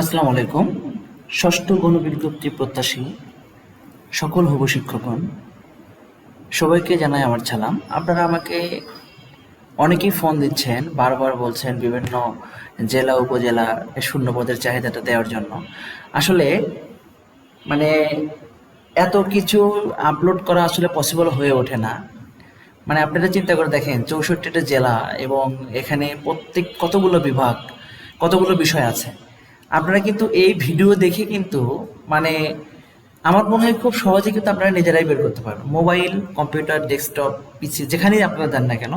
আসসালামু আলাইকুম। ষষ্ঠ গণবিজ্ঞপ্তি প্রত্যাশী সকল হব শিক্ষকগণ, সবাইকে জানাই আমার সালাম। আপনারা আমাকে অনেকেই ফোন দিচ্ছেন, বারবার বলছেন বিভিন্ন জেলা, উপজেলা শূন্য পদের চাহিদাটা দেওয়ার জন্য। আসলে মানে এত কিছু আপলোড করা আসলে পসিবল হয়ে ওঠে না। মানে আপনারা চিন্তা করে দেখেন, চৌষট্টিটা জেলা এবং এখানে প্রত্যেক কতগুলো বিভাগ, কতগুলো বিষয় আছে। আপনারা কিন্তু এই ভিডিও দেখে কিন্তু মানে আমার মনে হয় খুব সহজে কিন্তু আপনারা নিজেরাই বের করতে পারবেন। মোবাইল, কম্পিউটার, ডেস্কটপ, পিসি, যেখানেই আপনারা দেন না কেন,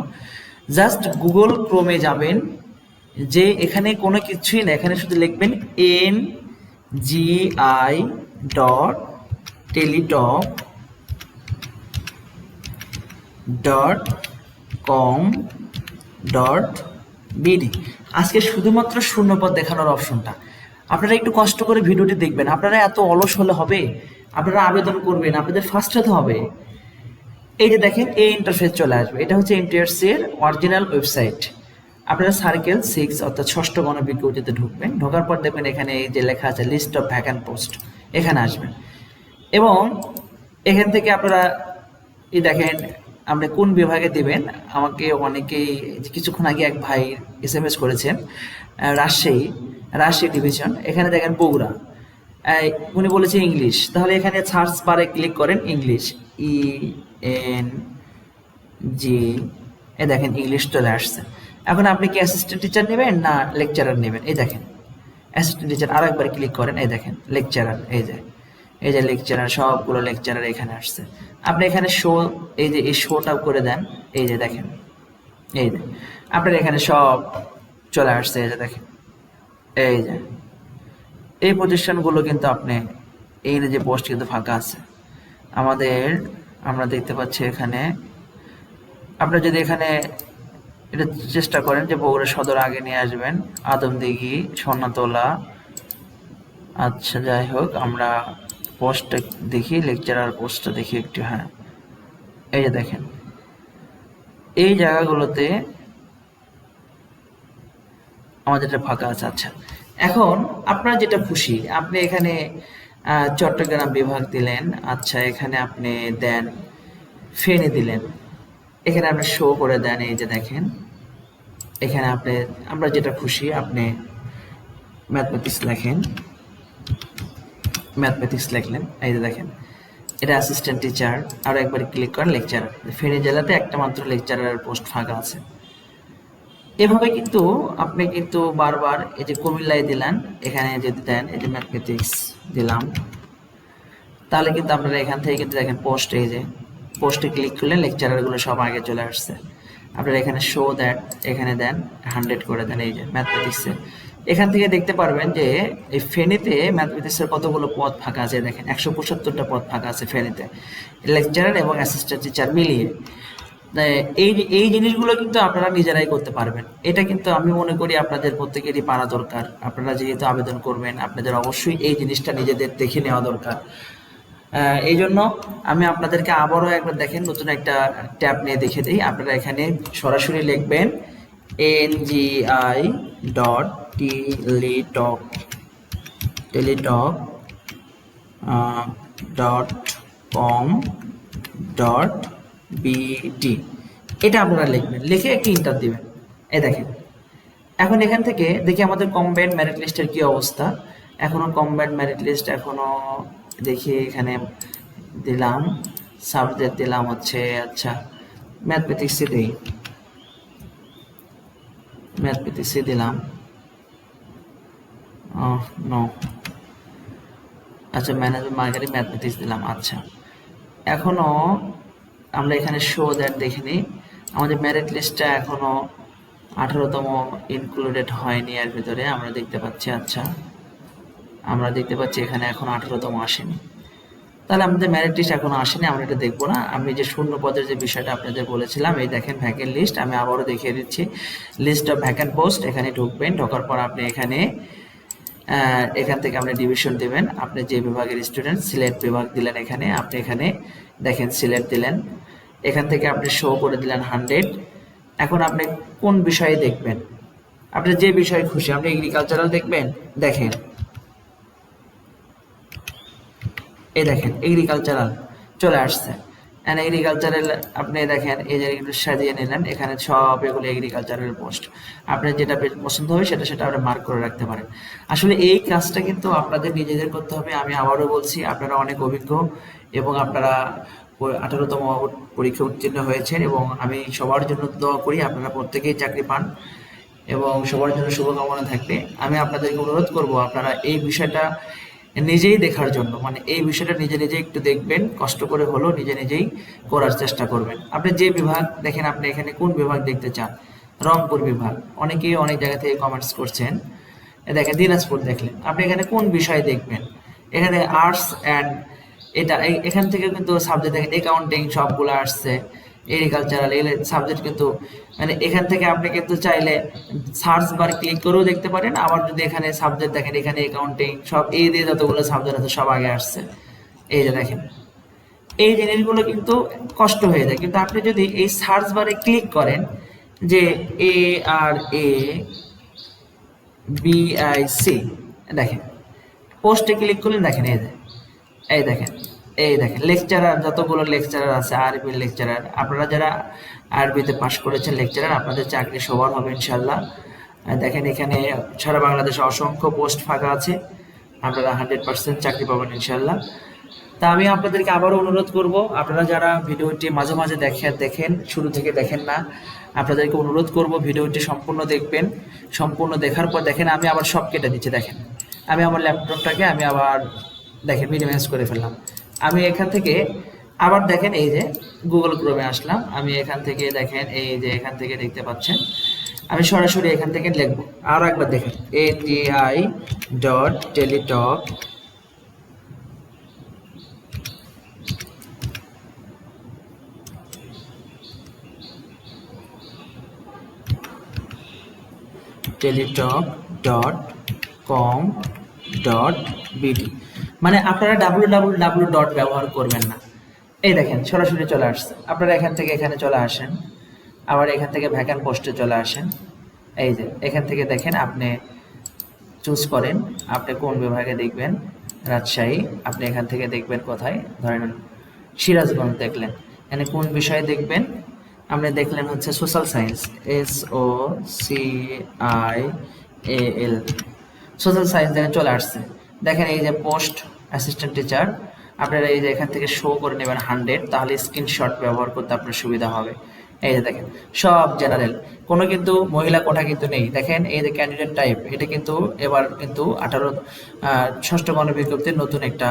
জাস্ট গুগল ক্রোমে যাবেন, যে এখানে কোনো কিছুই না, এখানে শুধু লিখবেন N G I dot Teletalk dot com dot BD. আজকে শুধুমাত্র শূন্যপদ দেখানোর অপশনটা। আপনারা একটু কষ্ট করে ভিডিওটি দেখবেন। আপনারা এত অলস হলে হবে? আপনারা আবেদন করবেন, আপনাদের ফার্স্ট হতে হবে। এই যে দেখেন, এই ইন্টারফেস চলে আসবে। এটা হচ্ছে এর অরিজিনাল ওয়েবসাইট আপনারা সার্কেল সিক্স অর্থাৎ ষষ্ঠ গণবিজ্ঞপ্তিতে ঢুকবেন। ঢোকার পর দেখবেন এখানে এই যে লেখা আছে লিস্ট অফ ভ্যাকান্ট পোস্ট এখানে আসবেন। এবং এখান থেকে আপনারা এই দেখেন আপনি কোন বিভাগে দেবেন? আমাকে অনেকেই, কিছুক্ষণ আগে এক ভাই এস এম এস করেছেন রাজশাহী। রাজশাহী ডিভিশন এখানে দেখেন বগুড়া। উনি বলেছে ইংলিশ, তাহলে এখানে সার্চ বারে ক্লিক করেন ইংলিশ। ই এন জি এ দেখেন ইংলিশ চলে আসছে। এখন আপনি কি অ্যাসিস্ট্যান্ট টিচার নেবেন না লেকচারার নেবেন? এই দেখেন অ্যাসিস্ট্যান্ট টিচার আর একবার ক্লিক করেন, এই দেখেন লেকচারার এই যে এই যে লেকচারার সবগুলো লেকচারার এখানে আসছে। আপনি এখানে শো এই যে, এই শোটা করে দেন, এই যে দেখেন, এই যে, আপনার এখানে সব চলে আসছে, এই যে দেখেন। এই যে, এই প্রতিষ্ঠানগুলো কিন্তু আপনি, এই যে পোস্ট কিন্তু ফাঁকা আছে। আমাদের, আমরা দেখতে পাচ্ছি এখানে আপনারা যদি এখানে এটা চেষ্টা করেন যে বগুড়া সদর আগে নিয়ে আসবেন, আদমদিঘি সোনাতলা আচ্ছা যাই হোক, আমরা পোস্টটা দেখি, লেকচারার পোস্টটা দেখি একটু হ্যাঁ। এই যে দেখেন, এই জায়গাগুলোতে আমাদের এটা ফাঁকা আছে আচ্ছা। এখন আপনার যেটা খুশি, আপনি এখানে চট্টগ্রাম বিভাগ দিলেন আচ্ছা এখানে আপনি দেন, ফেনে দিলেন। এখানে আপনি শো করে দেন, এই যে দেখেন। এখানে আপনি, আমরা যেটা খুশি, আপনি ম্যাথমেটিক্স লেখেন। ম্যাথমেটিক্স লিখলেন, এই যে দেখেন। এটা অ্যাসিস্ট্যান্ট টিচার আর একবার ক্লিক করেন লেকচার ফেনী জেলাতে একটা মাত্র লেকচারার পোস্ট ফাঁকা আছে। এভাবে কিন্তু আপনি কিন্তু বারবার এই যে কুমিল্লায় দিলেন, এখানে যদি দেন, এই যে ম্যাথমেটিক্স দিলাম, তাহলে কিন্তু আপনারা এখান থেকে কিন্তু দেখেন পোস্ট এই যে পোস্টে ক্লিক করলে লেকচারারগুলো সব আগে চলে আসছে। আপনারা এখানে শো দ্যাট এখানে দেন হান্ড্রেড করে দেন এই যে ম্যাথমেটিক্সে এখান থেকে দেখতে পারবেন যে এই ফেনীতে ম্যাথমেটিক্সের কতগুলো পদ ফাঁকা আছে, দেখেন, একশো পঁচাত্তরটা পদ ফাঁকা আছে ফেনীতে। লেকচারার এবং অ্যাসিস্ট্যান্ট টিচার মিলিয়ে। এই এই জিনিসগুলো কিন্তু আপনারা নিজেরাই করতে পারবেন। এটা কিন্তু আমি মনে করি আপনাদের প্রত্যেকেরই পারা দরকার। আপনারা যেহেতু আবেদন করবেন, আপনাদের অবশ্যই এই জিনিসটা নিজেদের দেখে নেওয়া দরকার। এই জন্য আমি আপনাদেরকে আবারও একবার দেখেন, নতুন একটা ট্যাব নিয়ে দেখে দিই। আপনারা এখানে সরাসরি লিখবেন, N G I dot Teletalk Teletalk dot com dot BD এটা আপনারা লিখবেন। লিখে একটি ইন্টার দিবেন। এই দেখেন। এখন এখান থেকে দেখি আমাদের কম্বাইন্ড মেরিট লিস্টের কি অবস্থা। এখনও কম্বাইন্ড মেরিট লিস্ট এখনও দেখি এখানে দিলাম। সাবজেক্ট দিলাম হচ্ছে আচ্ছা ম্যাথমেটিক্সে দিই। ম্যাথমেটিক্সে দিলাম। নো আচ্ছা ম্যানেজমেন্ট মার্কেটিং ম্যাথমেটিক্স দিলাম। আচ্ছা। এখনও আমরা এখানে শো দ্যাট দেখিনি। আমাদের মেরিট লিস্টটা এখনও আঠারোতম ইনক্লুডেড হয়নি এর ভিতরে। আমরা দেখতে পাচ্ছি আচ্ছা। আমরা দেখতে পাচ্ছি এখানে এখন আঠারোতম আসেনি। তাহলে আমাদের মেরিট লিস্ট এখনও আসেনি, আমরা এটা দেখব না। আমি যে শূন্য পদের যে বিষয়টা আপনাদের বলেছিলাম, এই দেখেন ভ্যাকেন্ট লিস্ট আমি আবারও দেখিয়ে দিচ্ছি। লিস্ট অফ ভ্যাকেন্ট পোস্ট এখানে ঢুকবেন, ঢোকার পর আপনি এখানে এখান থেকে আপনি ডিভিশন দেবেন। আপনি যে বিভাগের স্টুডেন্ট সিলেট বিভাগ দিলেন এখানে, আপনি এখানে দেখেন সিলেট দিলেন। এখান থেকে আপনি শো করে দিলেন হান্ড্রেড এখন আপনি কোন বিষয়ে দেখবেন? আপনি যে বিষয়ে খুশি, আপনি এগ্রিকালচারাল দেখবেন? দেখেন। এ দেখেন এগ্রিকালচারাল চলে আসছে। অ্যান্ড এগ্রিকালচারাল আপনি দেখেন, এই যে একটু সাজিয়ে নিলেন, এখানে সব এগুলো এগ্রিকালচারাল পোস্ট আপনার যেটা পছন্দ হবে সেটা সেটা আপনি মার্ক করে রাখতে পারেন। আসলে এই কাজটা কিন্তু আপনাদের নিজেদের করতে হবে। আমি আবারও বলছি, আপনারা অনেক অভিজ্ঞ এবং আপনারা আঠারোতম পরীক্ষা উত্তীর্ণ হয়েছেন এবং আমি সবার জন্য দোয়া করি, আপনারা প্রত্যেকেই চাকরি পান এবং সবার জন্য শুভকামনা থাকবে। আমি আপনাদেরকে অনুরোধ করব, আপনারা এই বিষয়টা নিজেই দেখার জন্য। মানে এই বিষয়টা নিজে নিজে একটু দেখবেন, কষ্ট করে হলেও নিজে নিজেই করার চেষ্টা করবেন। আপনি যে বিভাগ, দেখেন আপনি এখানে কোন বিভাগ দেখতে চান? রংপুর বিভাগ। অনেকেই অনেক জায়গা থেকে কমেন্টস করছেন দেখেন দিনাজপুর দেখলেন। আপনি এখানে কোন বিষয় দেখবেন? এখানে আর্টস অ্যান্ড এটা এখান থেকে কিন্তু সাবজেক্ট দেখেন অ্যাকাউন্টিং সবগুলো আসছে। এগ্রিকালচারাল এই সাবজেক্ট কিন্তু মানে এখান থেকে আপনি কিন্তু চাইলে সার্চ বার ক্লিক করেও দেখতে পারেন। আবার যদি এখানে সাবজেক্ট দেখেন, এখানে অ্যাকাউন্টিং সব এই দিয়ে যতগুলো সাবজেক্ট আছে, সব আগে আসছে। এই যে দেখেন, এই জিনিসগুলো কিন্তু কষ্ট হয়ে যায়। কিন্তু আপনি যদি এই সার্চ বারে ক্লিক করেন যে A R A B I C দেখেন পোস্টে ক্লিক করলে দেখেন, এই এই দেখেন। এই দেখেন লেকচারার যতগুলো লেকচারার আছে আরবির লেকচারার আপনারা যারা আরবিতে পাশ করেছেন লেকচারার আপনাদের চাকরি সবার হবে ইনশাল্লাহ দেখেন এখানে সারা বাংলাদেশে অসংখ্য পোস্ট ফাঁকা আছে, আপনারা হান্ড্রেড পার্সেন্ট চাকরি পাবেন ইনশাল্লাহ তা আমি আপনাদেরকে আবারও অনুরোধ করব, আপনারা যারা ভিডিওটি মাঝে মাঝে দেখে, দেখেন, শুরু থেকে দেখেন না, আপনাদেরকে অনুরোধ করব ভিডিওটি সম্পূর্ণ দেখবেন, সম্পূর্ণ দেখার পর দেখেন আমি আবার সব কেটে দিচ্ছি, দেখেন। আমি আমার ল্যাপটপটাকে আমি আবার দেখেন মিনিমাইজ করে ফেললাম। আমি এখান থেকে আবার দেখেন এই যে গুগল ক্রোমে আসলাম। আমি এখান থেকে দেখেন এই যে এখান থেকে দেখতে পাচ্ছেন। আমি সরাসরি এখান থেকে লিখব। আর একবার দেখেন। A T I dot Teletalk Teletalk dot com dot BD মানে আপনারা ডাব্লু ডাব্লু ডাব্লু ডট ব্যবহার করবেন না। এই দেখেন, সরাসরি চলে আসছে। আপনারা এখান থেকে এখানে চলে আসেন। আবার এখান থেকে ভ্যাকান পোস্টে চলে আসেন। এই যে, এখান থেকে দেখেন আপনি চুজ করেন। আপনি কোন বিভাগে দেখবেন? রাজশাহী। আপনি এখান থেকে দেখবেন কোথায়? ধরেন সিরাজগঞ্জ দেখলেন। এখানে কোন বিষয়ে দেখবেন? আপনি দেখলেন হচ্ছে social science S O C I A L social science দেখেন চলে আসছে। দেখেন এই যে পোস্ট অ্যাসিস্ট্যান্ট টিচার আপনারা এই যে এখান থেকে শো করে নেবেন হান্ড্রেড তাহলে স্ক্রিনশট ব্যবহার করতে আপনার সুবিধা হবে। এই যে দেখেন, সব জেনারেল কোনো কিন্তু মহিলা কোঠা কিন্তু নেই। দেখেন এই যে ক্যান্ডিডেট টাইপ এটা কিন্তু এবার কিন্তু আঠারো ষষ্ঠ গণবিজ্ঞপ্তির নতুন একটা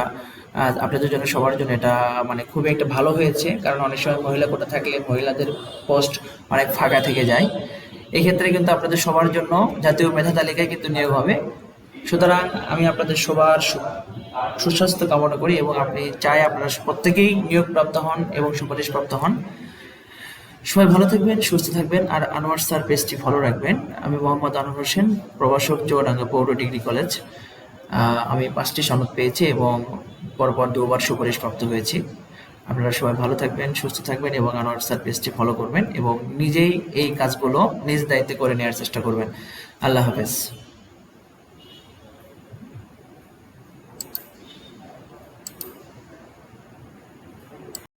আপনাদের জন্য, সবার জন্য এটা মানে খুবই একটা ভালো হয়েছে। কারণ অনেক সময় মহিলা কোটা থাকলে মহিলাদের পোস্ট অনেক ফাঁকা থেকে যায়। এক্ষেত্রে কিন্তু আপনাদের সবার জন্য জাতীয় মেধা তালিকায় কিন্তু নিয়োগ হবে। সুতরাং আমি আপনাদের সবার সুস্বাস্থ্য কামনা করি এবং আপনি চাই আপনারা প্রত্যেকেই নিয়োগপ্রাপ্ত হন এবং সুপারিশপ্রাপ্ত হন। সবাই ভালো থাকবেন, সুস্থ থাকবেন আর আনোয়ার স্যার পেজটি ফলো রাখবেন। আমি মোহাম্মদ আনোয়ার হোসেন, প্রভাষক চৌডাঙ্গা পৌর ডিগ্রি কলেজ। আমি পাঁচটি সনদ পেয়েছি এবং পরপর দুবার সুপারিশপ্রাপ্ত হয়েছি। আপনারা সবাই ভালো থাকবেন, সুস্থ থাকবেন এবং আনোয়ার স্যার পেজটি ফলো করবেন এবং নিজেই এই কাজগুলো নিজ দায়িত্বে করে নেওয়ার চেষ্টা করবেন। আল্লাহ হাফেজ।